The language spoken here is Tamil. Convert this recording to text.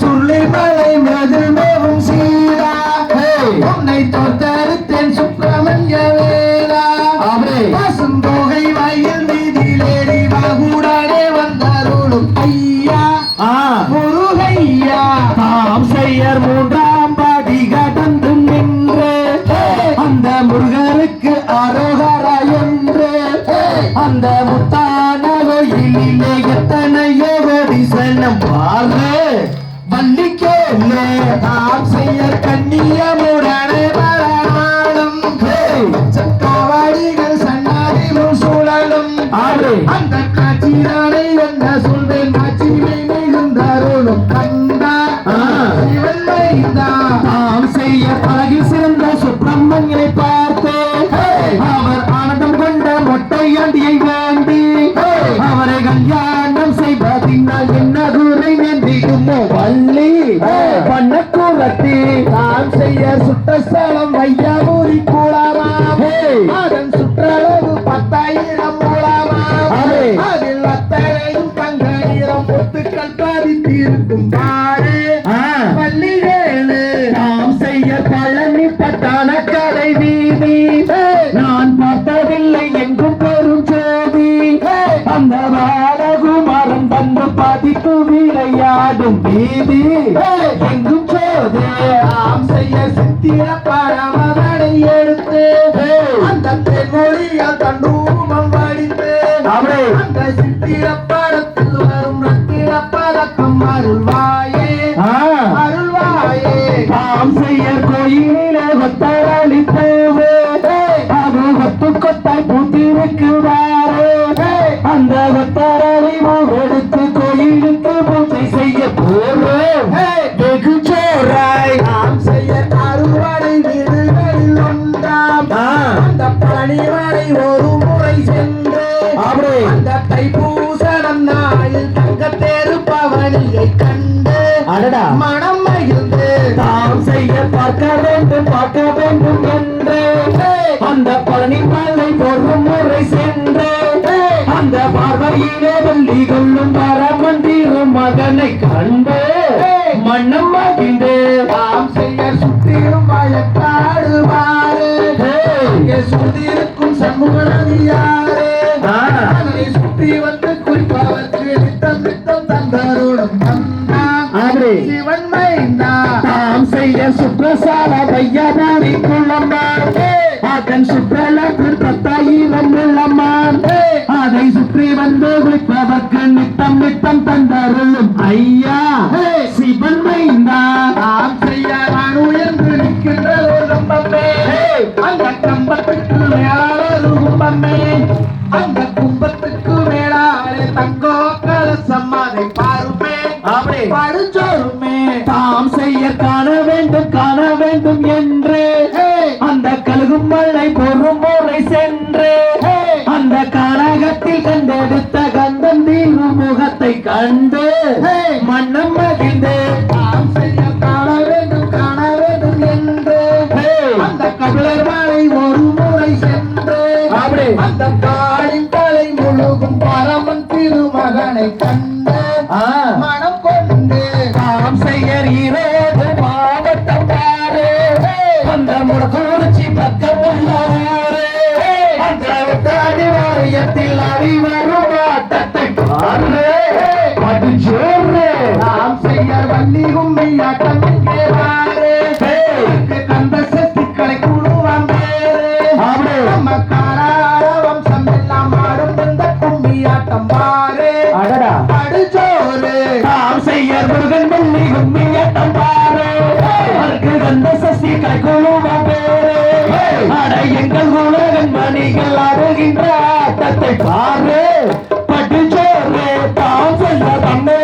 சுருளி மலை மதில் மேவும் சீரா. உன்னை தோத்தறுத்தேன் சுப்பிரமணிய வேலா. பசுந்தொகை வயல் மீதிலேறி வகுடனே வந்தருளும் ஐயா. முருகையா. தாம் செய்யர் மூன்றாம் பாடி கடந்து நின்று. அந்த முருகருக்கு அரோகரா என்று. அந்த முத்தான வள்ளிக்கேலே நாம் செய்ய கண்ணியமுடனே வரநாடும் சக்காவாடிகள் சன்னாதிலும் சூழலும் அந்த காட்சியானை என்ன சொல்வேன் காட்சியை மிகுந்தருளும் கண்டா. இவன் தாம் செய்ய பழகி நாம் செய்ய சுட்ட ஸ்தலம் வையாபுரி கூடாராம் அதன் சுற்றளவு பத்தாயிரம் மூலமாம் அதே. அதில் அத்தனையும் தங்க நிறம் பொத்துக்கள் பதித்திருக்கும் பாடு. பள்ளிவேலு. நாம் செய்ய பழனி பட்டான கடை வீதி. நான் பார்த்ததில்லை எங்கும் பெரும் ஜோதி. அந்த பாலகுமாரன் தந்து பதிப்பு விளையாடும் வீதி. நாம் செய்ய சித்திர பரமதனை எடுத்து அந்த தென்மொழியால் தண்டூமம் வடித்து அந்த சித்திர படத்தில் வரும் ரத்திர பதக்கம் அருள்வாயே. அருள்வாயே. தாம் செய்ய கோயிலிலே ஒத்தரளி பூவே அது கொத்து கொத்தாய் பூத்திருக்கிறாரே அந்த ஒத்தரளி எடுத்து கோயிலுக்கு பூஜை செய்ய போறோம். வெகு தைப்பூசணம் நாளில் தங்கத்தேரு பவனியை கண்டு அடடா. மனம் மகிழ்ந்து தாம் செய்ய பார்க்க வேண்டும் பார்க்க வேண்டும் என்று. அந்த பழனி மலை ஒரு முறை சென்று. அந்த பார்வையிலே வெள்ளி கொள்ளும் பரமந்திரும் மகனை கண்டு. மன்னம் மகிழ்ந்து நாம் செய்ய சுற்றிலும் வழக்காடு மாறு இங்கே சுற்றிருக்கும் சண்முகனதியாரே ஆ. அதனை சுற்றி வந்து குறிப்பவர்க்கு நித்தம் நித்தம் தந்தருளும் தந்தா ஆறு சிவன் மைந்தா தாம் செய்ய சுற்றசால பையனாரி குள்ளம்மான் சுற்றளவு பத்தாயிரம் உள்ளம்மான் அதை சுற்றி வந்து குளிப்பதற்கு நித்தம் நித்தம் தந்தருளும் ஐயா. சிவன் மைந்தா. செய்ய அணு என்று நிற்கின்ற ஒரு கம்பமே அந்த படுச்சோருமே தாம் செய்ய காண வேண்டும் காண வேண்டும் என்று. அந்த கழுகும் மலை பொறும் முறை சென்று. அந்த காரகத்தில் கண்டெடுத்த கந்தன் தீரு முகத்தை கண்டு. மன்னம் மகிழ்ந்து நாம் செய்ய காண வேண்டும் காண வேண்டும் என்று. அந்த கபிலர் மலை ஒரு முறை சென்று. அப்படி. அந்த காளின் தலை முழுகும் பரமன் திருமகனை கண்டு. கும்மி ஆட்டம் கந்த சக்திகளை குழுவாம் வம்சம் எல்லாம் ஆடும் இந்த கும்மி ஆட்டம் பாரு அடடா. படுச்சோறு தாம் செய்ய முருகன் வெள்ளி கும்மியட்டம் பாரு அதற்கு வந்த சசி கைக்குழுவ பேரு. அட எங்கள் உலகன் மணிகள் ஆடுகின்ற ஆட்டத்தை பாரு. பட்டு சோறு தாம் சொல்ல ராணா